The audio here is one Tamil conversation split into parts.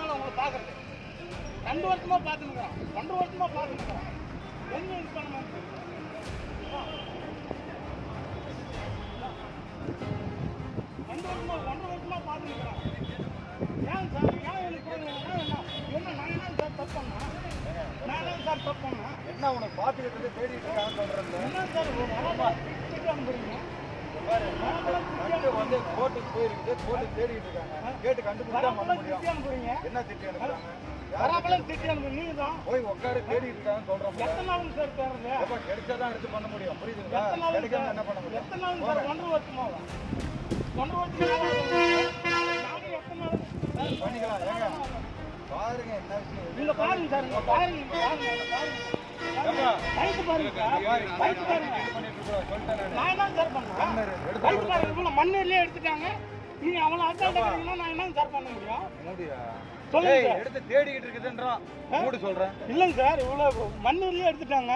வருஷம்னால உங்களை பார்க்கறது. ரெண்டு வருஷமா பார்த்துருக்குறோம் ஒன்றரை வருஷமா பார்த்துருக்குறோம் எங்க இது பண்ண ரெண்டு வருஷமா ஒன்றரை வருஷமா பார்த்துருக்குறோம் ஏன் சார் ஏன் எனக்கு என்ன? என்ன நான் என்ன சார் தப்பு பண்ணா நான் என்ன சார் தப்பு என்ன உனக்கு பார்த்துக்கிட்டு தேடிட்டு இருக்கான்னு என்ன சார் திட்டு அனுப்புறீங்க வந்து கோர்ட்டுக்கு போயிருக்குது. கோர்ட்டுக்கு தேடிட்டு இருக்காங்க. கேட்டு கண்டுபிடிச்சா பண்ண முடியும். என்ன திட்டி அனுப்புறாங்க? வரப்பெல்லாம் திட்டி அனுப்புறீங்க? நீங்க தான். போய் உட்காரு தேடிட்டு இருக்காங்கன்னு சொல்றோம் எத்தனை நாளுங்க சார் தேர்றது எப்ப கிடைச்சாதான் எடுத்து பண்ண முடியும். புரியுதுங்களா? கிடைக்காம என்ன பண்ண முடியும்? எத்தனை நாளுங்க சார் ஒன்றரை வருஷமா நாள் சார், பண்ணிக்கலாம். ஏங்க பாருங்க என்ன விஷயம். நீங்க பாருங்க சார் பாருங்க பாருங்க பாருங்க. ரைட்டு பாருங்க ரைட்டு பாருங்க நானு. என்ன சார் பண்ணேன் ரைட்டு பாருங்க இவ்வளோ எடுத்துட்டாங்க நீங்க அவளை அசால்ட்டா கேட்டீங்கன்னா நான் என்ன சார் பண்ண முடியும் மூடியா சொல்லுங்க. எடுத்து தேடிக்கிட்டு இருக்குதுன்றான் மூடு சொல்றேன் இல்லைங்க சார் இவ்வளோ மண்ணூர்லயே எடுத்துட்டாங்க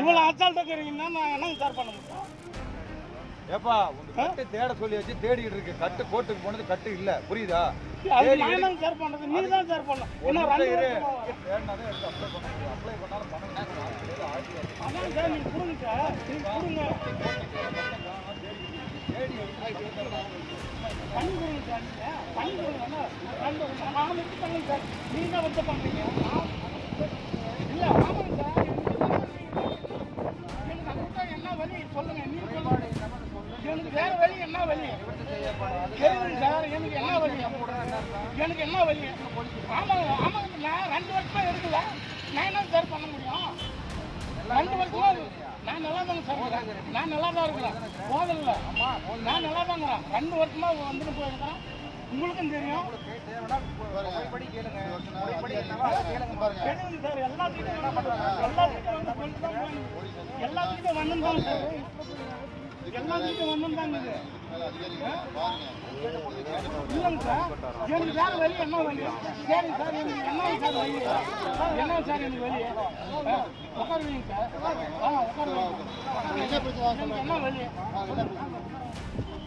இவ்வளோ அசால்ட்டா கேட்டீங்கன்னா நான் என்னங்க சார் பண்ண முடியும் ஏப்பா கட்டு தேட சொல்லி வச்சு தேடிக்கிட்டு இருக்கு கட்டு கோர்ட்டுக்கு போனது கட்டு இல்ல புரியுதா அது நான். என்னங்க சார் பண்றது நீ தான் சார் பண்ணணும் இன்னும் ரெண்டு. வருஷமா apply பண்ணாலும் என்ன பண்ணுங்க நீங்க தான் வந்து பண்றீங்க இல்ல ஆமாங்க சார் எனக்கு என்ன வழி சொல்லுங்க நீங்க சொல்லுங்க எனக்கு வேற வழி என்ன வழி கேளுங்க சார் எனக்கு என்ன வழி எனக்கு என்ன வழி ஆமாங்க ஆமாங்க நான் ரெண்டு வருஷமா எடுக்கல நான் என்ன சார் பண்ண முடியும்? ரெண்டு வருஷமா நான் நல்லா தாங்க சார் நான் நல்லா தான் இருக்கிறேன். போதல நான் நல்லா தாங்கிறேன். ரெண்டு வருஷமா வந்துட்டு போயிருக்கிறேன். உங்களுக்கும் தெரியும். முறைப்படி சார். எல்லாத்துக்கிட்டும் எல்லாத்துக்கிட்டும் வந்து தான் சார். தாங்க இது. இல்லைங்க சார். எனக்கு வேற வழி என்ன வழி? சரிங்க சார். எனக்கு என்ன சார் வழி? என்ன சார் எனக்கு வழி? وقرر انت